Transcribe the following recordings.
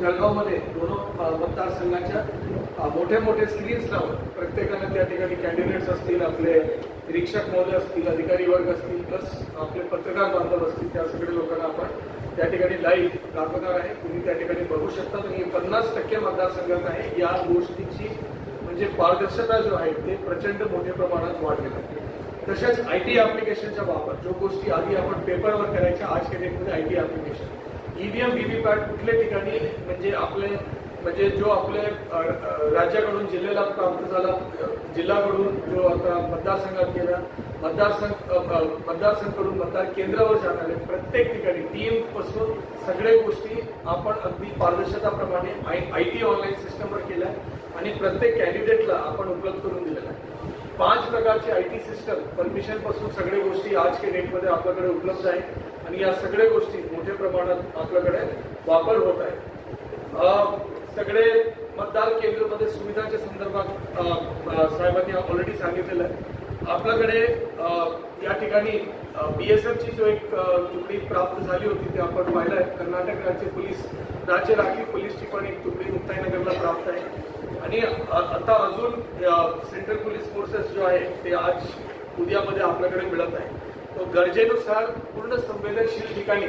जळगावमध्ये दोन मतदारसंघाच्या मोठे मोठे स्क्रीन्स लावून प्रत्येकाने त्या ठिकाणी कॅन्डिडेट्स असतील आपले निरीक्षक महोदय असतील अधिकारी वर्ग असतील प्लस आपले पत्रकार बांधव असतील त्या सगळ्या लोकांना आपण त्या ठिकाणी लाईव्ह दाखवणार आहे. तुम्ही त्या ठिकाणी बघू शकता. आणि पन्नास टक्के मतदारसंघात आहे. या गोष्टीची म्हणजे पारदर्शकता जो आहे ते प्रचंड मोठ्या प्रमाणात वाढलेलं आहे. तसेच आय टी ॲप्लिकेशनचा वापर जो गोष्टी आधी आपण पेपरवर करायच्या आज के डेटमध्ये I T application EVM VVPAT कुठल्या ठिकाणी म्हणजे आपले म्हणजे जो आपले राज्याकडून जिल्ह्याला प्राप्त झाला जिल्ह्याकडून जो आता मतदारसंघात गेला मतदारसंघ मतदारसंघकडून मतदार केंद्रावर जाणारे प्रत्येक ठिकाणी टीएमपासून सगळ्या गोष्टी आपण अगदी पारदर्शकताप्रमाणे आय टी ऑनलाईन सिस्टमवर केल्या आणि प्रत्येक कॅन्डिडेटला आपण उपलब्ध करून दिलेला आहे. पाच प्रकारचे आय टी सिस्टम परमिशनपासून सगळ्या गोष्टी आज के डेटमध्ये आपल्याकडे उपलब्ध आहे. आणि या सगळ्या गोष्टी मोठ्या प्रमाणात आपल्याकडे वापर होत आहे सगळे मतदार केंद्रमध्ये सुविधांच्या संदर्भात साहेबांनी ऑलरेडी सांगितलेलं आहे. आपल्याकडे या ठिकाणी बी एस एफची जो एक तुकडी प्राप्त झाली होती ते आपण पाहिलं आहे. कर्नाटक राज्य पोलीस राज्य राखीव पोलीसची पण एक तुकडी मुक्ताईनगरला प्राप्त आहे. आणि आता अजून सेंट्रल पोलीस फोर्सेस जो आहे ते आज उद्यामध्ये आपल्याकडे मिळत आहे. तो गरजेनुसार पूर्ण संवेदनशील ठिकाणी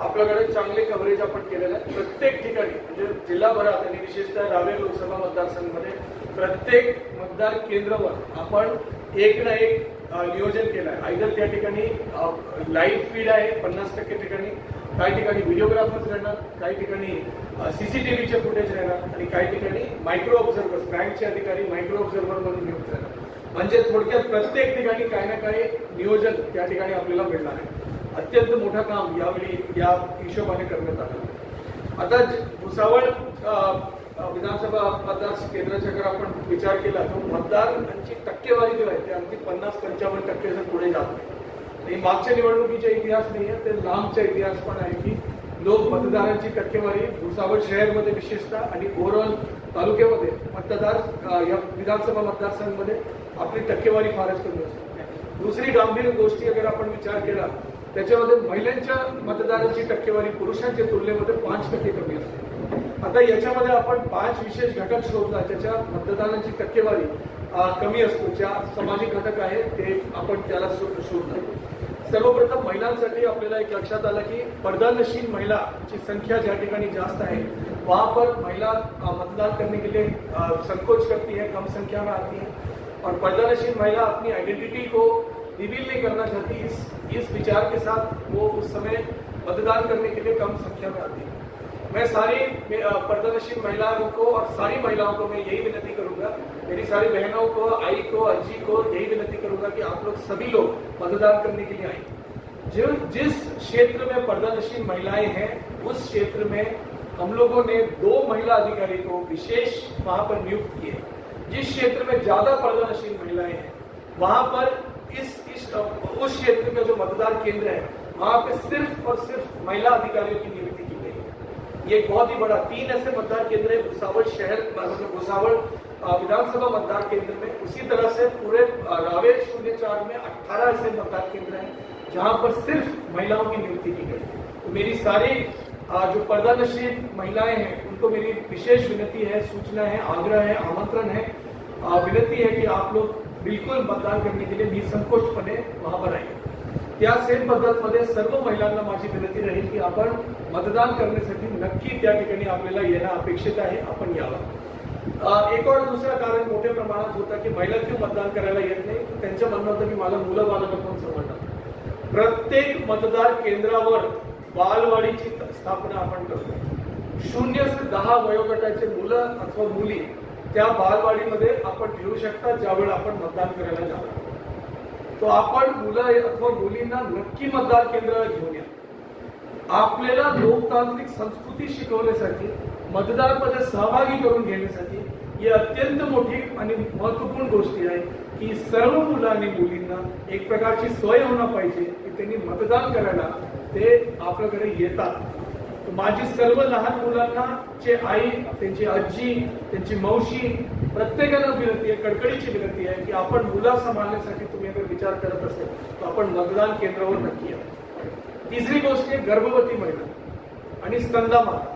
आपल्याकडे चांगले कव्हरेज आपण केलेलं आहे प्रत्येक ठिकाणी म्हणजे जिल्हाभरात आणि विशेषतः रावेर लोकसभा मतदारसंघामध्ये प्रत्येक मतदार केंद्रावर आपण एक ना एक नियोजन केलं आहे आयदर त्या ठिकाणी लाईव्ह फीड आहे पन्नास टक्के ठिकाणी काही ठिकाणी व्हिडिओग्राफर्स राहणार काही ठिकाणी सीसीटीव्हीचे फुटेज राहणार आणि काही ठिकाणी मायक्रो ऑब्झर्वर्स बँकचे अधिकारी मायक्रो ऑब्झर्वर म्हणून नियुक्त राहणार. म्हणजे थोडक्यात प्रत्येक ठिकाणी काही ना काही नियोजन त्या ठिकाणी आपल्याला मिळणार आहे. अत्यंत मोठं काम यावेळी या हिशोबाने करण्यात आलं. आता भुसावळ विधानसभा मतदार केंद्राच्या जर आपण विचार केला तर मतदारांची टक्केवारी जी आहे ते अगदी पन्नास पंचावन्न टक्के जर पुढे जात नाही. आणि मागच्या निवडणुकीचा इतिहास नाही आहे ते लांबचा इतिहास पण आहे की लोक मतदारांची टक्केवारी भुसावळ शहरमध्ये विशेषतः आणि ओव्हरऑल तालुक्यामध्ये मतदार या विधानसभा मतदारसंघामध्ये आपली टक्केवारी फारच कमी असते. दुसरी गंभीर गोष्टी अगर आपण विचार केला त्याच्यामध्ये महिलांच्या मतदारांची टक्केवारी पुरुषांच्या तुलनेमध्ये पाच टक्के कमी असते. आता याच्यामध्ये आपण पाच विशेष घटक शोधला त्याच्या मतदारांची टक्केवारी कमी असतो ज्या सामाजिक घटक आहे ते आपण त्याला शोधलं. सर्वप्रथम महिलांसाठी आपल्याला एक लक्षात आलं की पर्दानशील महिलाची संख्या ज्या ठिकाणी जास्त आहे वहां पर महिला मतदान करने के लिए संकोच करती है कम संख्या में आती है. और पर्दानशील महिला अपनी आइडेंटिटी को रिवील नहीं करना चाहती, इस इस विचार के साथ वो उस समय मतदान करने के लिए कम संख्या में आती है। मैं सारी पर्दानशील महिलाओं को और सारी महिलाओं को मैं यही विनती करूँगा, मेरी सारी बहनों को, आई को अज्जी को यही विनती करूँगा कि आप लोग सभी लोग मतदान करने के लिए आए। जो, जिस क्षेत्र में पर्दानशील महिलाएँ हैं, उस क्षेत्र में हम लोगों ने दो महिला अधिकारी को विशेष वहाँ पर नियुक्त किए जिस क्षेत्र में ज़्यादा पर्दानशील महिलाएँ हैं, वहाँ पर इस इस, उस क्षेत्र का जो मतदान केंद्र है, वहाँ पे सिर्फ़ और सिर्फ़ महिला अधिकारियों की नियुक्ति की गई है। ये बहुत ही बड़ा तीन ऐसे मतदान केंद्र है, भुसावल शहर, भुसावल विधानसभा मतदान केंद्र में। उसी तरह से पूरे रावेर शून्य चार में अट्ठारह ऐसे मतदान केंद्र हैं, जहाँ पर सिर्फ़ महिलाओं की नियुक्ति की गई तो मेरी सारी जो पर्दानशील महिलाएँ हैं, उनको मेरी विशेष विनती है, सूचना है, आग्रह है, आमंत्रण है विनती है कि आप लोग बिल्कुल मतदान करने के लिए निसंकोचपणे वहां पर आए। त्या सेम पद्धतमध्ये सर्व महिलांना माझी विनंती राहील की आपण मतदान करण्यासाठी नक्की त्या ठिकाणी आपल्याला येणं अपेक्षित आहे आपण यावं. एक और दुसरं कारण मोठ्या प्रमाणात होतं की महिला क्यों मतदान करायला येत नाही? त्यांच्या मनात होतं की मला मुलं बालक पण समजतात प्रत्येक मतदार केंद्रावर बालवाडीची स्थापना आपण करतो. शून्य ते दहा वयोगटाचे मुलं अथवा मुली त्या बालवाडीमध्ये आपण घेऊ शकता ज्यावेळी आपण मतदान करायला जाणार. तो आपण मुलं अथवा मुलींना नक्की मतदान केंद्र घेऊन या. आपल्याला लोकतांत्रिक संस्कृती शिकवण्यासाठी मतदारमध्ये सहभागी करून घेण्यासाठी ही अत्यंत मोठी आणि महत्त्वपूर्ण गोष्टी आहे की सर्व मुलं आणि मुलींना एक प्रकारची सोय होणं पाहिजे की त्यांनी मतदान करायला ते आपल्याकडे येतात. माझी सर्व लहान मुलांना चे आई त्यांची आजी त्यांची मावशी प्रत्येकाला विनंती आहे कडकडीची विनंती आहे की आपण मुलं सांभाळण्यासाठी तुम्ही अगर विचार करत असेल तर आपण मतदान केंद्रावर नक्की या. तिसरी गोष्ट आहे गर्भवती महिला आणि स्तंदामाता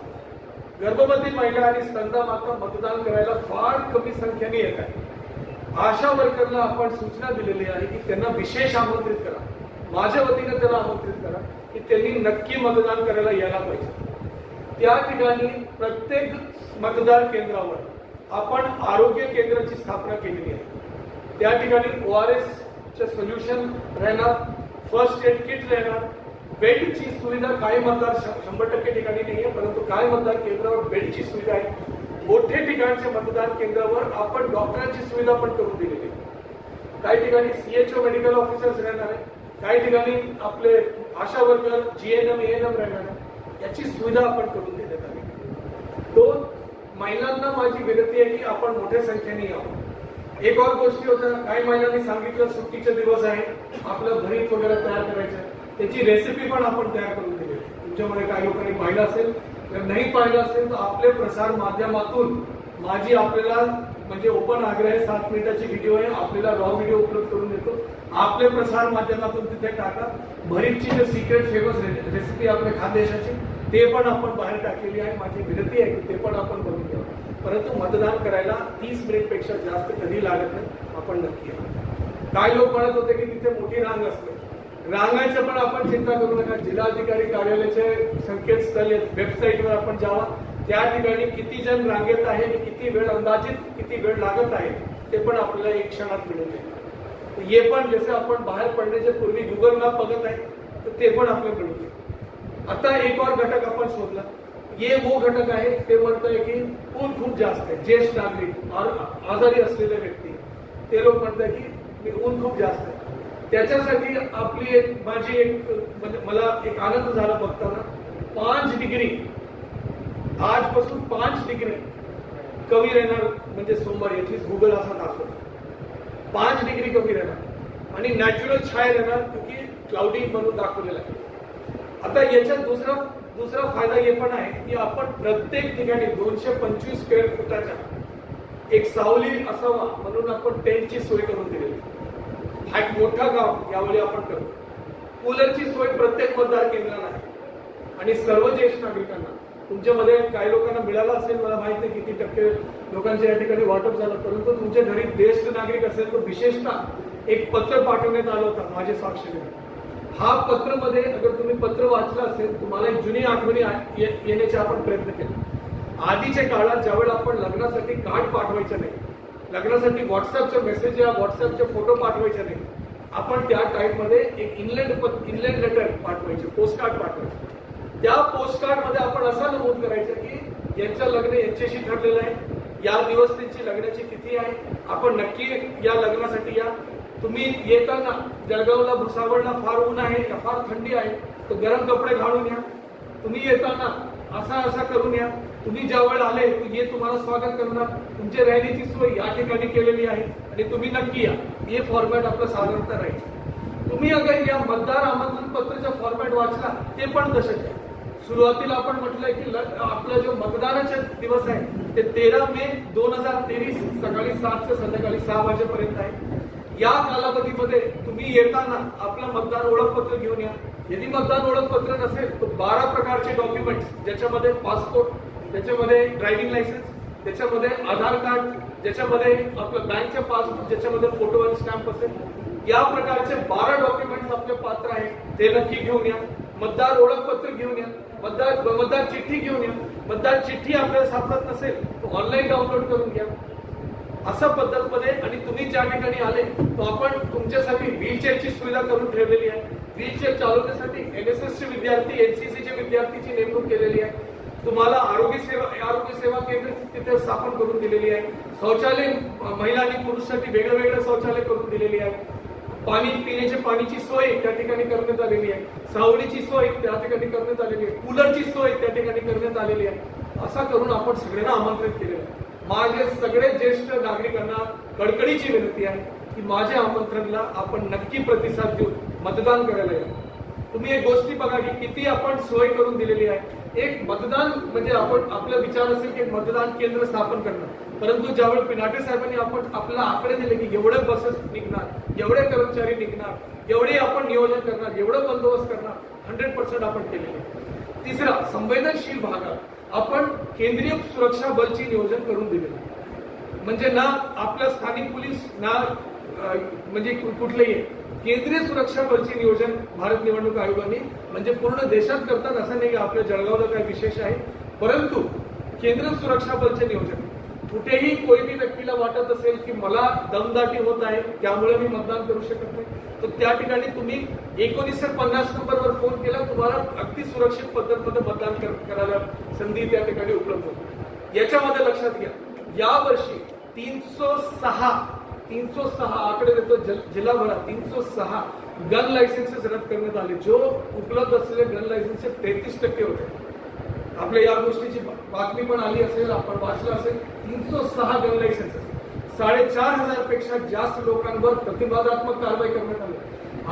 गर्भवती महिला आणि स्तंदामाता मतदान करायला फार कमी संख्येने येत आहे आशा वर्करला आपण सूचना दिलेली आहे की त्यांना विशेष आमंत्रित करा. माझ्या वतीनं त्याला आमंत्रित करा की त्यांनी नक्की मतदान करायला यायला पाहिजे. त्या ठिकाणी प्रत्येक मतदार केंद्रावर आपण आरोग्य केंद्राची स्थापना केलेली आहे. त्या ठिकाणी ओ आर एस चे सोल्युशन राहणार फर्स्ट एड किट राहणार बेडची सुविधा काही मतदार शंभर टक्के ठिकाणी नाही आहे परंतु काही मतदार केंद्रावर बेडची सुविधा आहे. मोठे ठिकाणच्या मतदान केंद्रावर आपण डॉक्टरांची सुविधा पण करून दिलेली आहे. काही ठिकाणी सीएचओ मेडिकल ऑफिसर्स राहणार आहे काही ठिकाणी आपले आशा वर्कर जीएनएम एएनएम राहणार आहे. याची सुविधा आपण करून देण्यात आली. दोन महिलांना माझी विनंती आहे की आपण मोठ्या संख्येने यावं. एक और गोष्टी होत्या काही महिलांनी सांगितलं सुट्टीचे दिवस आहे आपलं भरीत वगैरे तयार करायचं. त्याची रेसिपी पण आपण तयार करून दिली. तुमच्यामध्ये काही लोकांनी पाहिलं असेल. जर नाही पाहिलं असेल तर आपले प्रसार माध्यमातून माझी आपल्याला म्हणजे ओपन आग्रह आहे सात मिनिटाची व्हिडिओ आहे आपल्याला रॉ व्हिडिओ उपलब्ध करून देतो. आपले प्रसार माध्यमातून तिथे टाका. भरीतची जे सिक्रेट फेमस रेसिपी आपल्या खानदेशाची ते पण आपण बाहेर टाकलेली आहे. माझी विनंती आहे की ते पण आपण करून घ्यावं. परंतु मतदान करायला तीस मिनिटपेक्षा जास्त कधी लागत नाही आपण नक्की काय लोक म्हणत होते की तिथे मोठी रांग असते. रांगायचं पण आपण चिंता करू नका. जिल्हाधिकारी कार्यालयाचे संकेतस्थळ वेबसाईटवर आपण जावा. त्या ठिकाणी किती जण रांगेत आहे आणि किती वेळ अंदाजित किती वेळ लागत आहे ते पण आपल्याला एक क्षणात मिळून जाईल. हे पण जसे आपण बाहेर पडण्याच्या पूर्वी गुगल मॅप बघत आहे तर ते पण आपल्याला मिळून जाईल. आता एक और घटक आपण शोधला. ये वो घटक आहे ते म्हणतोय की ऊन खूप जास्त आहे. ज्येष्ठ नागरिक आजारी असलेले व्यक्ती. ते लोक म्हणतात की ऊन खूप जास्त आहे. त्याच्यासाठी आपली एक माझी एक म्हणजे मला एक आनंद झाला बघताना. पाच डिग्री. आजपासून पाच डिग्री. कमी राहणार म्हणजे सोमवारी ऍटलीस्ट गुगल असा दाखवतो. पाच डिग्री कमी राहणार. आणि नॅचरल छाया राहणार की क्लाउडी म्हणून दाखवलेला आहे. आता याच्यात दुसरा दुसरा फायदा हे पण आहे की आपण प्रत्येक ठिकाणी दोनशे पंचवीस स्क्वेअर फुटाच्या एक सावली असावा म्हणून आपण टेंटची सोय करून दिलेली हा एक मोठा गाव यावेळी आपण करतो. कूलरची सोय प्रत्येक मतदार केंद्राला आहे. आणि सर्व ज्येष्ठ नागरिकांना तुमच्यामध्ये काही लोकांना मिळाला असेल मला माहीत नाही किती टक्के लोकांच्या या ठिकाणी वाटप झालं. परंतु तुमच्या घरी ज्येष्ठ नागरिक असेल तर विशेषतः एक पत्र पाठवण्यात आलं होतं माझे साक्षी हा पत्रमध्ये अगर तुम्ही पत्र वाचलं असेल तुम्हाला एक जुनी आठवणी ये- येण्याचे आपण प्रयत्न केला. आधीच्या काळात ज्यावेळेला आपण लग्नासाठी कार्ड पाठवायचं नाही लग्नासाठी व्हॉट्सअपचे मेसेज या व्हॉट्सअपचे फोटो पाठवायचे नाही आपण त्या टाईपमध्ये एक इनलँड इनलँड लेटर पाठवायचे पोस्ट कार्ड पाठवायचे. त्या पोस्ट आपण असा नमूद करायचं की यांचं लग्न यांच्याशी ठरलेलं आहे या दिवस त्यांची लग्नाची तिथी आहे आपण नक्की या लग्नासाठी या तुम्ही येताना जळगावला भुसावळला फार ऊन आहे का फार थंडी आहे तर गरम कपडे घालून या. तुम्ही येताना असा असा करून या. तुम्ही ज्या वेळेला आले हे तुम्हाला स्वागत करणार. तुमची राहण्याची सोय या ठिकाणी केलेली आहे आणि तुम्ही नक्की या. हे फॉर्मॅट आपलं साधारणतः राहील. तुम्ही अगर या मतदार आमंत्रण पत्रचा फॉर्मॅट वाचला ते पण तसंच आहे. सुरुवातीला आपण म्हटलंय की आपला जो मतदानाचे दिवस आहे ते तेरा मे दोन हजार तेवीस सकाळी सात ते संध्याकाळी सहा वाजेपर्यंत आहे. या कालावधीमध्ये तुम्ही येताना आपलं मतदार ओळखपत्र घेऊन या. यदि मतदान ओळखपत्र नसेल तर बारा प्रकारचे डॉक्युमेंट्स ज्याच्यामध्ये पासपोर्ट त्याच्यामध्ये ड्रायव्हिंग लायसन्स त्याच्यामध्ये आधार कार्ड ज्याच्यामध्ये आपलं बँकचे पासबुक ज्याच्यामध्ये फोटो आणि स्टॅम्प असेल या प्रकारचे बारा डॉक्युमेंट्स आपले पात्र आहेत ते नक्की घेऊन या. मतदार ओळखपत्र घेऊन या. मतदार मतदार चिठ्ठी घेऊन या. मतदार चिठ्ठी आपल्याला सापडत नसेल तर ऑनलाईन डाउनलोड करून घ्या. अशा पद्धतमध्ये आणि तुम्ही ज्या ठिकाणी आले तो आपण तुमच्यासाठी व्हीलचेअरची सुविधा करून ठेवलेली आहे. व्हीलचेअर चालवण्यासाठी एनएसएस चे विद्यार्थी एनसीसीचे विद्यार्थीची नेमणूक केलेली आहे. तुम्हाला आरोग्य सेवा आरोग्य सेवा केंद्र तिथे स्थापन करून दिलेली आहे. शौचालय महिला आणि पुरुषांसाठी वेगळं वेगळं शौचालय करून दिलेली आहे. पाणी पिण्याच्या पाणीची सोय त्या ठिकाणी करण्यात आलेली आहे. सावलीची सोय त्या ठिकाणी करण्यात आलेली आहे. कूलरची सोय त्या ठिकाणी करण्यात आलेली आहे. असा करून आपण सगळ्यांना आमंत्रित केलेलं आहे. माझे सगळे ज्येष्ठ नागरिकांना कडकडीची विनंती आहे की माझ्या आमंत्रणला आपण नक्की प्रतिसाद देऊन मतदान करायला या तुम्ही एक गोष्टी बघा की किती आपण सोय करून दिलेली आहे. एक मतदान म्हणजे आपण आपला विचार असेल की मतदान केंद्र स्थापन करणं. परंतु ज्यावेळी पिनाटे साहेबांनी आपण आपला आकडे दिले की एवढे बसेस निघणार एवढे कर्मचारी निघणार एवढे आपण नियोजन करणार एवढं बंदोबस्त करणार हंड्रेड पर्सेंट आपण केलेले आहे. तिसरा संवेदनशील भागात आपण केंद्रीय सुरक्षा बलची नियोजन करून दिलेलं म्हणजे ना आपलं स्थानिक पोलीस ना म्हणजे कुठलेही केंद्रीय सुरक्षा बलचे नियोजन भारत निवडणूक आयोगाने म्हणजे पूर्ण देशात करतात असं नाही की आपल्या जळगावला काय विशेष आहे. परंतु केंद्र सुरक्षा बलचे नियोजन कुठेही कोणी व्यक्तीला वाटत असेल की मला दमदाटी होत आहे त्यामुळे मी मतदान करू शकत नाही. तर त्या ठिकाणी तुम्ही एकोणीसशे पन्नास नंबरवर फोन केला तुम्हाला अगदी सुरक्षित पद्धतीमध्ये मतदान करायला संधी त्या ठिकाणी उपलब्ध होती. याच्यामध्ये लक्षात घ्या यावर्षी तीनशे सहा तीनशे सहा आकडे देतो जल- जिल्हाभरात तीनशे सहा गन लायसन्सेस रद्द करण्यात आले. जो उपलब्ध असलेले गन लायसन्सचे तेहतीस टक्के होते. आपल्या या गोष्टीची बातमी पण आली असेल आपण वाचलं असेल. तीनशे सहा गन लायसन्स साडेचार हजारपेक्षा जास्त लोकांवर प्रतिबंधात्मक कारवाई करण्यात आली.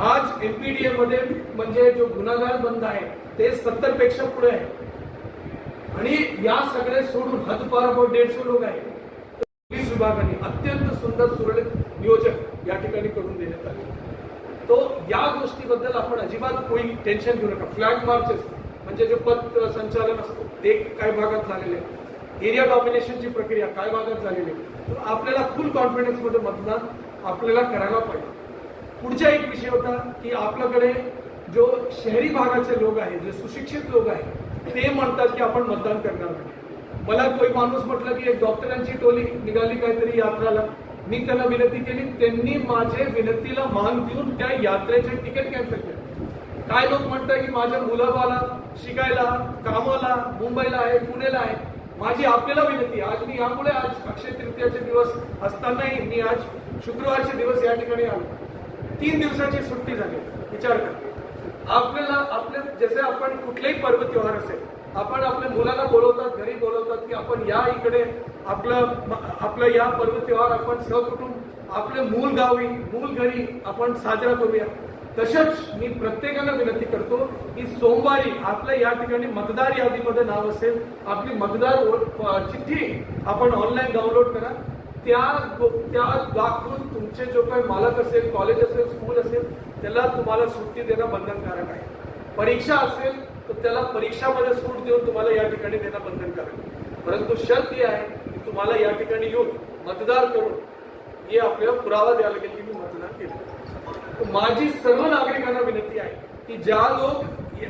आज एमपीडीए मध्ये म्हणजे जो गुन्हागार बंद आहे ते सत्तरपेक्षा पुढे आहे. आणि या सगळे सोडून हदपार दीडशे लोक आहे पोलीस विभागाने अत्यंत सुंदर सुरळीत नियोजन या ठिकाणी करून देण्यात आले. तो या गोष्टीबद्दल आपण अजिबात कोणी टेन्शन घेऊ नका. फ्लॅग मार्चेस म्हणजे जे पथ संचालन असतो ते काय भागात झालेले आहे एरिया डॉमिनेशनची प्रक्रिया काय भागात झालेली आहे. तर आपल्याला फुल कॉन्फिडन्समध्ये मतदान आपल्याला करायला पाहिजे. पुढचा एक विषय होता की आपल्याकडे जो शहरी भागाचे लोक आहेत जे सुशिक्षित लोक आहेत ते म्हणतात की आपण मतदान करणार नाही. मला कोई माणूस म्हटलं की एक डॉक्टरांची टोली निघाली काहीतरी यात्राला. मी त्यांना विनंती केली त्यांनी माझे विनंतीला मान देऊन त्या यात्रेचे तिकीट कॅन्सल केले. काय लोक म्हणतात की माझ्या मुलाबाला शिकायला कामाला मुंबईला आहे पुणेला आहे. माझी आपल्याला विनंती आज मी यामुळे आज अक्षय तृतीयाचे दिवस असतानाही मी आज शुक्रवारचे दिवस या ठिकाणी आलो. तीन दिवसाची सुट्टी झाली. विचार करा. आपल्याला आपल्या जसे आपण कुठलेही पर्व त्योहार असेल आपण आपल्या मुलाला बोलवतात घरी बोलवतात की आपण या इकडे आपलं आपलं या पर्व त्योहार आपण सहकुटुंब आपले मूल गावी मूल घरी आपण साजरा करूया. तसंच मी प्रत्येकाला विनंती करतो की सोमवारी आपल्या या ठिकाणी मतदार यादीमध्ये नाव असेल आपली मतदार चिठ्ठी आपण ऑनलाईन डाउनलोड करा त्या त्या दाखवून तुमचे जो काही मालक असेल कॉलेज असेल स्कूल असेल त्याला तुम्हाला सुट्टी देणं बंधनकारक आहे परीक्षा असेल तर त्याला परीक्षामध्ये सूट देऊन तुम्हाला या ठिकाणी देणं बंधनकारक आहे. परंतु शर्त ही आहे की तुम्हाला या ठिकाणी येऊन मतदार करून हे आपल्याला पुरावा द्यावा लागेल की मी मतदान माझी सर्व नागरिकांना विनंती आहे की ज्या लोक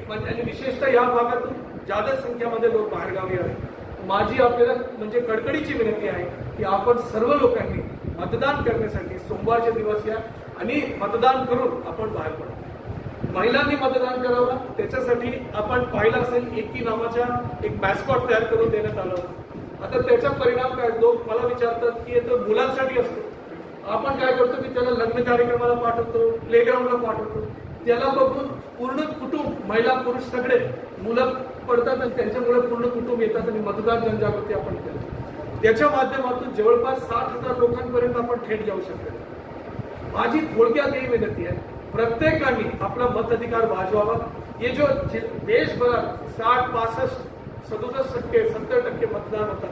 म्हणजे आणि विशेषतः या भागातून जादा संख्यामध्ये लोक बाहेरगावी आहेत माझी आपल्याला म्हणजे कडकडीची विनंती आहे की आपण सर्व लोकांनी मतदान करण्यासाठी सोमवारचे दिवस या आणि मतदान करून आपण बाहेर पडू. महिलांनी मतदान करावं त्याच्यासाठी आपण पाहिलं असेल एकी नावाच्या एक मॅस्कॉट तयार करून देण्यात आलं. आता त्याचा परिणाम काय? लोक मला विचारतात की हे तर मुलांसाठी असतो. आपण काय करतो की त्याला लग्न कार्यक्रमाला पाठवतो प्लेग्राऊंडला पाठवतो. त्याला बघून पूर्ण कुटुंब महिला पुरुष सगळे मुलं पडतात आणि त्यांच्यामुळे पूर्ण कुटुंब येतात आणि मतदार जनजागृती आपण केली त्याच्या माध्यमातून जवळपास साठ हजार लोकांपर्यंत आपण थेट जाऊ शकतो. माझी थोडक्यात ही विनंती आहे प्रत्येकाने आपला मताधिकार वाजवावा. हे जो जे- देशभरात साठ पासष्ट सदुसष्ट टक्के सत्तर टक्के मतदान होतात.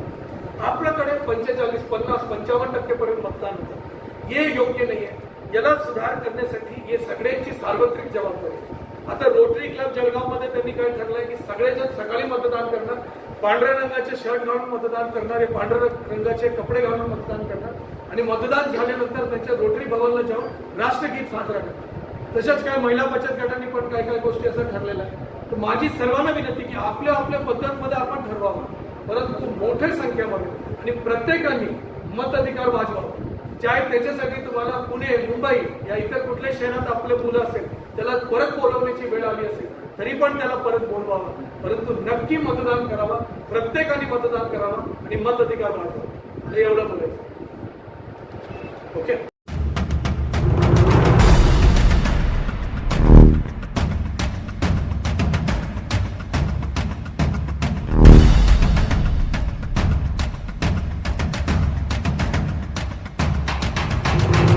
आपल्याकडे पंचेचाळीस पन्नास पंचावन्न टक्के पर्यंत मतदान होतं. हे योग्य नाही आहे याला सुधार करण्यासाठी हे सगळ्यांची सार्वत्रिक जबाबदारी आहे. आता रोटरी क्लब जळगावमध्ये त्यांनी काय ठरलंय की सगळेजण सकाळी मतदान करणार. पांढऱ्या रंगाचे शर्ट घालून मतदान करणारे पांढऱ्या रंगाचे कपडे घालून मतदान करणार. आणि मतदान झाल्यानंतर त्यांच्या रोटरी भवनला जाऊन राष्ट्रगीत साजरा करणार. तशाच काय महिला बचत गटांनी पण काय काय गोष्टी असं ठरलेलं आहे तर माझी सर्वांना विनंती की आपल्या आपल्या पद्धतमध्ये आपण ठरवावं. परंतु मोठ्या संख्येमध्ये आणि प्रत्येकाने मताधिकार वाजवावा. चाहे त्याच्यासाठी तुम्हाला पुणे मुंबई या इतर कुठल्या शहरात आपले मुलं असेल त्याला परत बोलवण्याची वेळ आली असेल तरी पण त्याला परत बोलवावं. परंतु नक्की मतदान करावं प्रत्येकाने मतदान करावं आणि मत अधिकार वाढवावा. हे एवढं बोलायचं ओके?